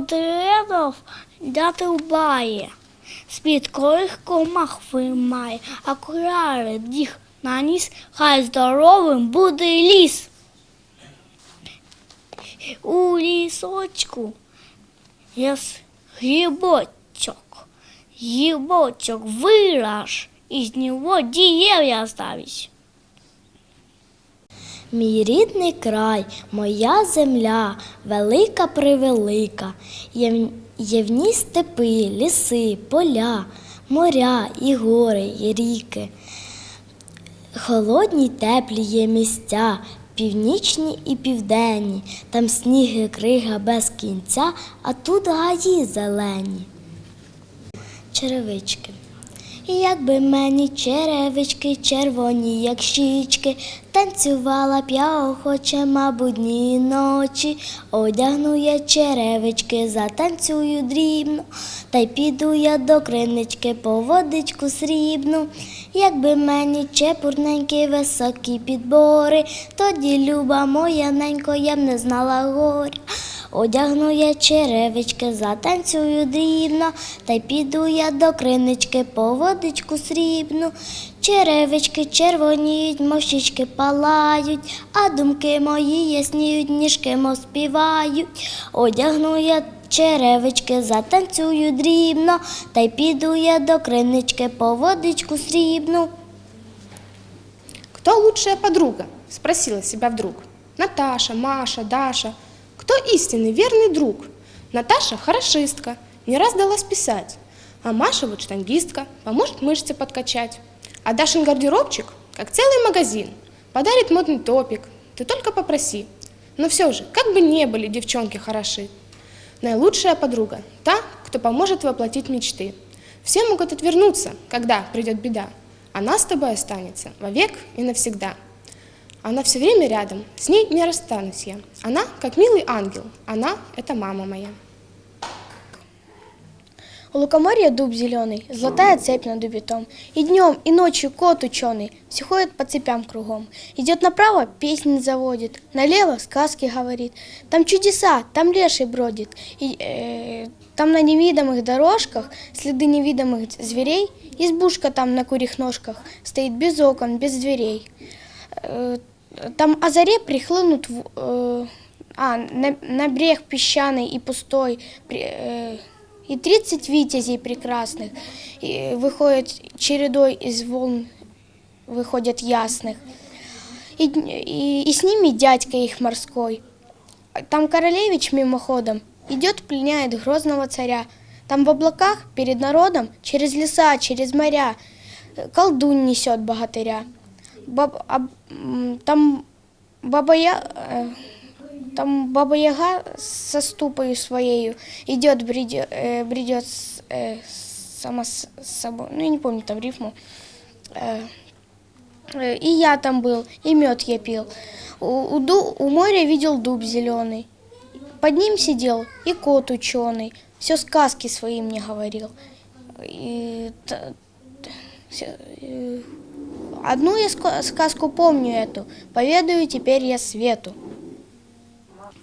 Дерев дятел бає, з-під коїх комах виймає, а куляри їх наніс, хай здоровим буде ліс. У лісочку є с- грибочок, грибочок вираж, із нього дерев'я ставить. Мій рідний край, моя земля, велика превелика, є, є в ній степи, ліси, поля, моря і гори, і ріки. Холодні теплі є місця, північні і південні, там сніг і крига без кінця, а тут гаї зелені. Черевички. Якби мені черевички червоні, як щічки, танцювала б я охоче, мабуть, дні ночі, одягну я черевички, затанцюю дрібно, та й піду я до кринички по водичку срібну. Якби мені чепурненькі високі підбори, тоді люба моя ненько, я б не знала горя. Одягну я черевички, затанцюю дрібно, та й піду я до кринички по водичку срібну. Черевички червоніють, мощички палають, а думки мої ясніють, ніжки мов співають. Одягну я черевички, затанцюю дрібно, та й піду я до кринички по водичку срібну. Кто лучшая подруга? Спросила себя вдруг. Наташа, Маша, Даша. Кто истинный, верный друг? Наташа хорошистка, не раз далась писать. А Маша вот штангистка, поможет мышцы подкачать. А Дашин гардеробчик, как целый магазин, подарит модный топик. Ты только попроси. Но все же, как бы не были девчонки хороши, наилучшая подруга – та, кто поможет воплотить мечты. Все могут отвернуться, когда придет беда. Она с тобой останется вовек и навсегда. Она все время рядом, с ней не расстанусь я. Она как милый ангел, она – это мама моя. У лукоморья дуб зеленый, золотая цепь над дубитом. И днем, и ночью кот ученый, все ходит по цепям кругом. Идет направо, песни заводит, налево сказки говорит. Там чудеса, там леший бродит. И, э, там на невидимых дорожках следы невидимых зверей. Избушка там на курьих ножках стоит без окон, без дверей. Э, Там о заре прихлынут в- э, а, на, на брег песчаный и пустой, при- э, и тридцать витязей прекрасных и выходят чередой из волн, выходят ясных. И, д- и, и с ними дядька их морской. Там королевич мимоходом идет, пленяет грозного царя. Там в облаках перед народом через леса, через моря э, колдунь несет богатыря. Баб- м, там баба Я- э, там баба Яга со ступою своею идет, бредет, бредет с- э, сама с собой, ну я не помню там рифму. Э, э, И я там был, и мед я пил. У, у у моря видел дуб зеленый. Под ним сидел и кот ученый. Все сказки свои мне говорил. И т- т- всё, э, Одну я сказку помню эту. Поведаю теперь я свету.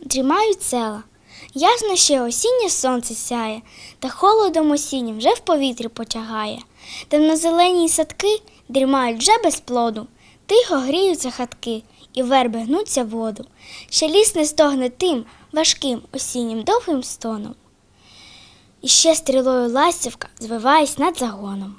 Дрімають села. Ясно ще осіннє сонце сяє, та холодом осіннім вже в повітрі потягає. Темнозелені садки дрімають вже без плоду, тихо гріються хатки, і верби гнуться в воду. Ще ліс не стогне тим важким осіннім довгим стоном. І ще стрілою ластівка звивається над загоном.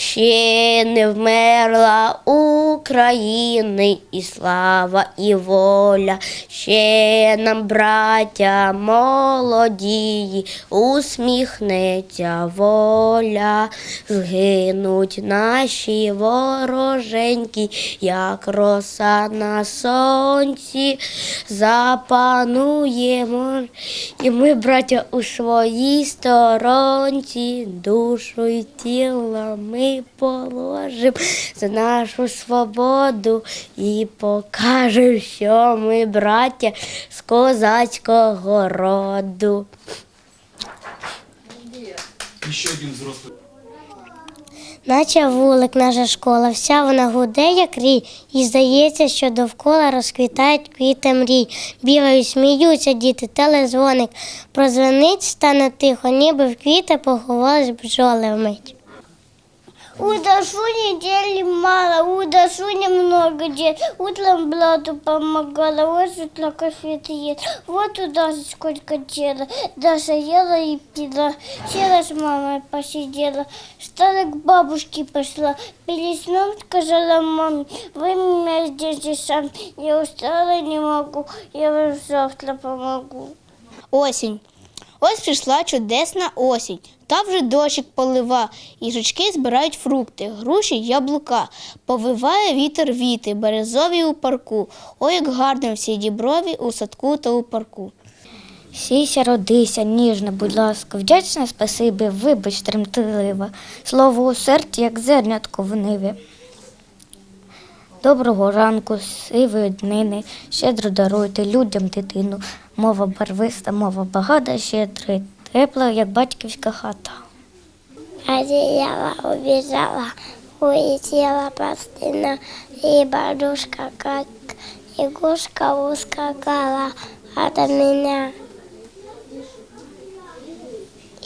Ще не вмерла України і слава, і воля, ще нам, браття молодії, усміхнеться воля, згинуть наші вороженьки, як роса на сонці, запануємо, і ми, браття, у своїй сторонці, душу і тіло ми положим за нашу свободу і покажемо, що ми, браття, з козацького роду. І ще один взрослий. Наче вулик наша школа, вся вона гуде, як рій, і здається, що довкола розквітають квіти мрій. Бігають, сміються діти, телезвоник. Прозвенить, стане тихо, ніби в квіти поховались бджоли вмить. У Дашуни дели мало, у Дашуни много дел. Утром Бладу помогала, вот на кофе ед. Вот у Даши сколько дела. Даша ела и пила. Села с мамой посидела. Стала к бабушке пошла. Перед сном сказала маме, вы меня здесь сам. Я устала, не могу. Я вам завтра помогу. Осінь. Ось прийшла чудесна осінь. Та вже дощик полива, їжачки збирають фрукти, груші, яблука. Повиває вітер віти, березові у парку. Ой, як гарно всі діброві у садку та у парку. Сійся, родися, ніжно, будь ласка, вдячне спасибі, вибач, тремтливе, слово у серці, як зернятко в ниві. Доброго ранку, сивої днини, щедро даруйте людям дитину. Мова барвиста, мова багата, щедрий, тепла, як батьківська хата. Одеяло убежала, улетела постына, и бабушка, как игрушка, ускакала от меня.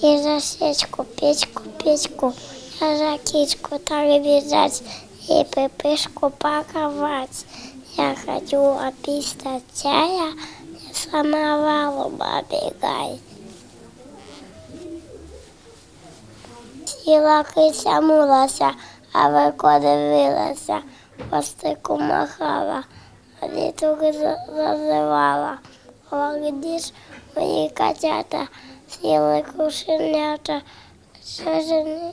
И за свечку, печку, печку, я за кичку так бежать, и пепешку паковать. Я хочу описать чая, и самовалу побегай. Сіла киця мулася, а вико дивилася, постику махала, а діток зазивала. О, ж мої котята, сіли кушенята, що ж не,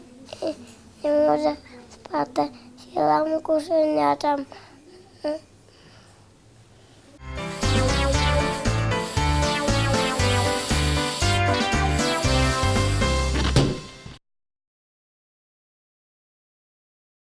не може спати, сіла кушенятам.